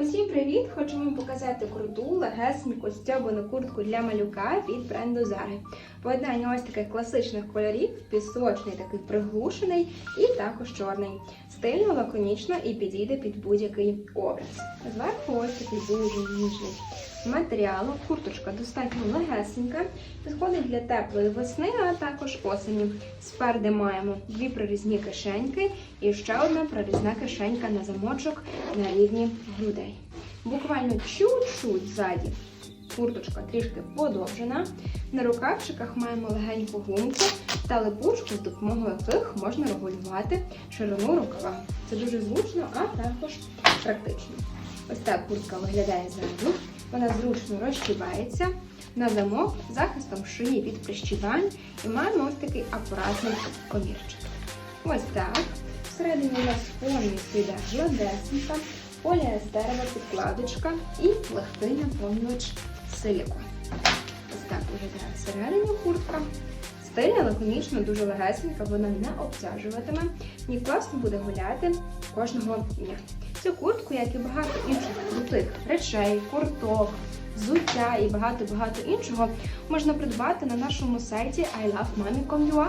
Усім привіт! Хочу вам показати круту легесеньку стьобану куртку для малюка від бренду Zara. Поєднання ось таких класичних кольорів, пісочний, такий приглушений і також чорний. Стильно, лаконічно і підійде під будь-який образ. Зверху ось такий дуже ніжний матеріал. Курточка достатньо легесенька, підходить для теплої весни, а також осені. Спереди маємо дві прорізні кишеньки і ще одна прорізна кишенька на замочок на рівні грудей. Буквально чуть-чуть ззаді курточка трішки подовжена. На рукавчиках маємо легеньку гумку та липучку, з допомогою яких можна регулювати ширину рукава. Це дуже зручно, а також практично. Ось так куртка виглядає ззаду. Вона зручно розчіпається на замок захистом шиї від прищіпань і маємо ось такий акуратний комірчик. Ось так. Всередині у нас повністю йде гладесенька, поліестерова підкладочка і легкий наповнювач силікон. Ось так виглядає всередині куртка. Стильна, лаконічно, дуже легесенька, вона не обтяжуватиме і класно буде гуляти кожного дня. Цю куртку, як і багато інших крутих речей, курток, взуття і багато-багато іншого, можна придбати на нашому сайті ilovemami.com.ua.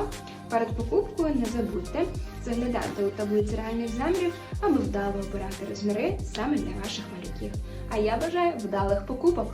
Перед покупкою не забудьте заглядати у таблиці реальних замірів, аби вдало обирати розміри саме для ваших малюків. А я бажаю вдалих покупок!